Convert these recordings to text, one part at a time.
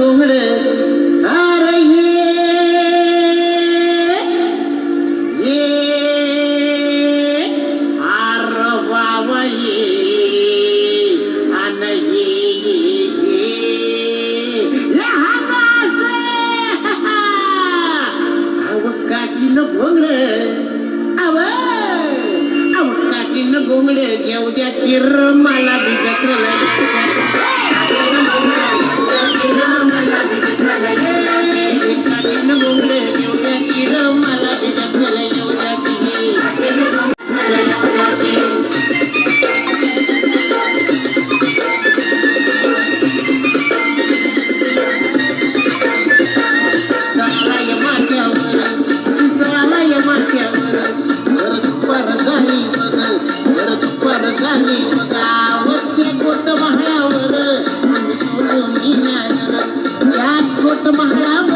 घुंगड अरे ये. आर बाबा ये अन ये अव काठीनं घोंगड अव घेऊ द्या किर मला बिजत what the hell?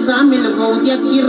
जर तुमच्यात सामील बहुद्या की